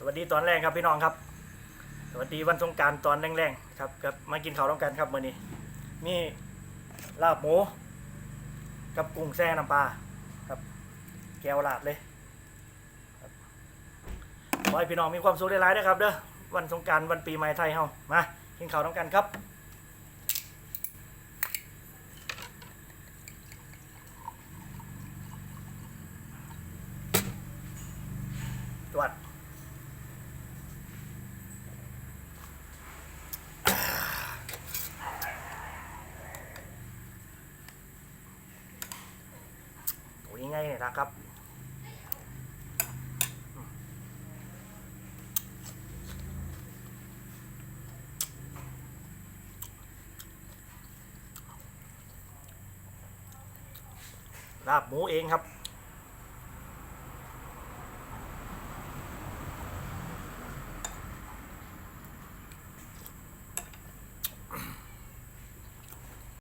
สวัสดีตอนแรกครับพี่น้องครับ สวัสดีวันสงการตอนแรงๆครับกับมากินข้าวร่วมกันครับมื้อนี้มีลาบหมูกับกุ้งแซ่น้ำปลาครับแก้วลาดเลยขอให้พี่น้องมีความสุขหลายๆนะครับเด้อวันสงการวันปีใหม่ไทยเฮามากินข้าวร่วมกันครับตรวจ โอ้ยง่ายเลยนะครับลาบหมูเองครับ